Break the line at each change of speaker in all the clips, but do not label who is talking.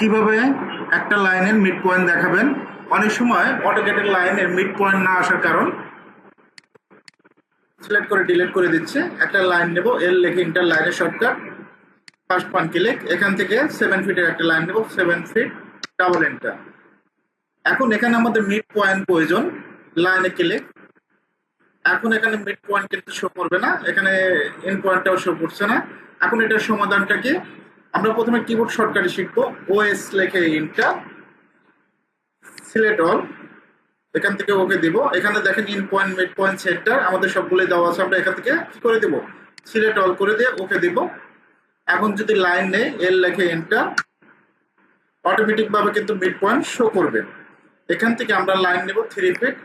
কীভাবে একটা লাইনের মিড পয়েন্ট দেখাবেন? অনেক সময় অটোকেটের লাইনের মিড পয়েন্ট না আসার কারণ সিলেক্ট করে ডিলিট করে দিচ্ছে। একটা লাইন নেব এল লেখে ইন্টার লাইনের শর্টকাট ফার্স্ট পয়েন্ট ক্লিক এখান থেকে সেভেন ফিটের একটা লাইন নেব সেভেন ফিট ডাবল এন্টার এখন এখানে আমাদের মিড পয়েন্ট প্রয়োজন লাইনে ক্লিক এখন এখানে মিড পয়েন্ট কিন্তু শো করবে না, এখানে এন পয়েন্টটাও শো করছে না। এখন এটার সমাধানটা কি? আমরা প্রথমে কিবোর্ড শর্টকাটে শিখব ওএস লেখে ইন্টার সিলেক্ট অল এখান থেকে ওকে দিব। এখানে দেখেন end point mid point center আমাদের সবগুলোই দেওয়া আছে। আমরা এখান থেকে কি করে দিব? সিলেক্ট অল করে দিয়ে ওকে দিব। এখন যদি লাইন নেই এল লেখে এন্টার অটোমেটিক ভাবে কিন্তু মিড পয়েন্ট শো করবে। এখান থেকে আমরা লাইন নেব থ্রি ফিট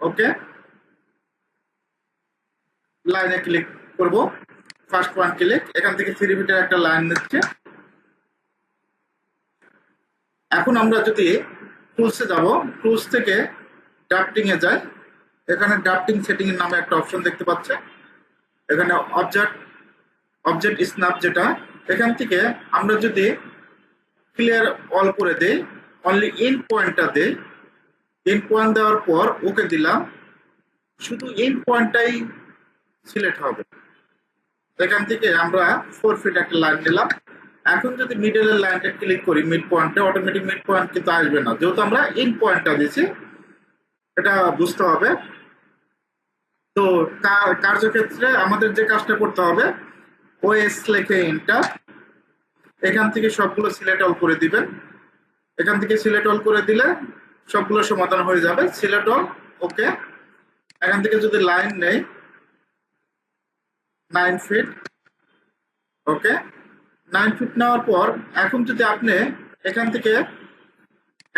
ওকে লাইনে ক্লিক করব। ফার্স্ট পয়েন্ট ক্লিক এখান থেকে থ্রি ফিটের একটা লাইন নিচ্ছে। এখন আমরা যদি টুলসে যাব টুলস থেকে ড্রাফটিং এ যাই, এখানে ড্রাফটিং সেটিং এর নামে একটা অপশন দেখতে পাচ্ছে। এখানে অবজেক্ট অবজেক্ট স্ন্যাপ যেটা, এখান থেকে আমরা যদি ক্লিয়ার অল করে দেই অনলি ইন পয়েন্টটা দেই ইন পয়েন্ট দেওয়ার পর ওকে দিলাম, শুধু ইন পয়েন্টটাই সিলেক্ট হবে। এখান থেকে আমরা ফোর ফিট একটা লাইন নিলাম। এখন যদি মিডলের লাইনটা ক্লিক করি মিড পয়েন্টে অটোমেটিক মিড পয়েন্ট কিন্তু আসবে না। যেহেতু আমরা ইন পয়েন্টটা দিয়েছি, এটা বুঝতে হবে। তো কার্যক্ষেত্রে আমাদের যে কাজটা করতে হবে ওএস লেখে ইন্টার এখান থেকে সবগুলো সিলেক্ট অল করে দিবেন। এখান থেকে সিলেক্ট অল করে দিলে সবগুলো সমাধান হয়ে যাবে। সিলেক্ট অল ওকে এখান থেকে যদি লাইন নেই nine feet. Okay nine feet নেওয়ার পর, এখন যদি আপনি এখান থেকে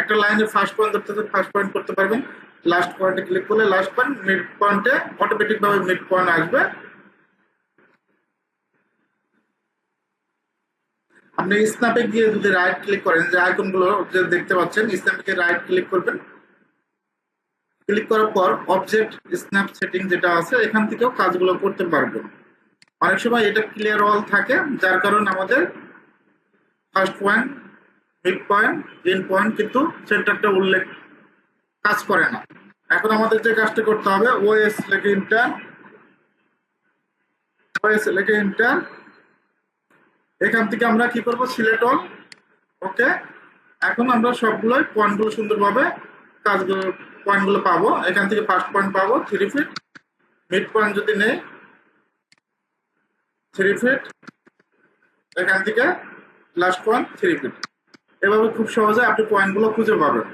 একটা লাইনের ফার্স্ট পয়েন্ট ধরতে ফার্স্ট পয়েন্ট করতে পারবেন। লাস্ট পয়েন্টে ক্লিক করলে লাস্ট পয়েন্ট মিড পয়েন্টে অটোমেটিকভাবে মিড পয়েন্ট আসবে। আপনি স্ন্যাপে গিয়ে যদি রাইট ক্লিক করেন, যে আইকনগুলো যে দেখতে পাচ্ছেন স্ন্যাপে রাইট ক্লিক করবেন। ক্লিক করার পর অবজেক্ট স্ন্যাপ সেটিং যেটা আছে, এখান থেকেও কাজগুলো করতে পারব অনেক সময় এটা ক্লিয়ার অল থাকে, যার কারণে আমাদের first point mid point end point কিন্তু সেন্টারটা উল্লেখ কাজ করে না। এখন আমাদের যে কাজটা করতে হবে ওএস লেখে ইন্টার ওএস লেখে ইন্টার এখান থেকে আমরা কি করব? সিলেক্ট অল ওকে এখন আমরা সবগুলোই পয়েন্টগুলো সুন্দরভাবে কাজগুলো পয়েন্টগুলো পাবো। এখান থেকে ফার্স্ট পয়েন্ট পাবো থ্রি ফিট মিড পয়েন্ট যদি নেই থ্রি ফিট, এখান থেকে লাস্ট পয়েন্ট থ্রি ফিট এভাবে খুব সহজে আপনি পয়েন্টগুলো খুঁজে পাবেন।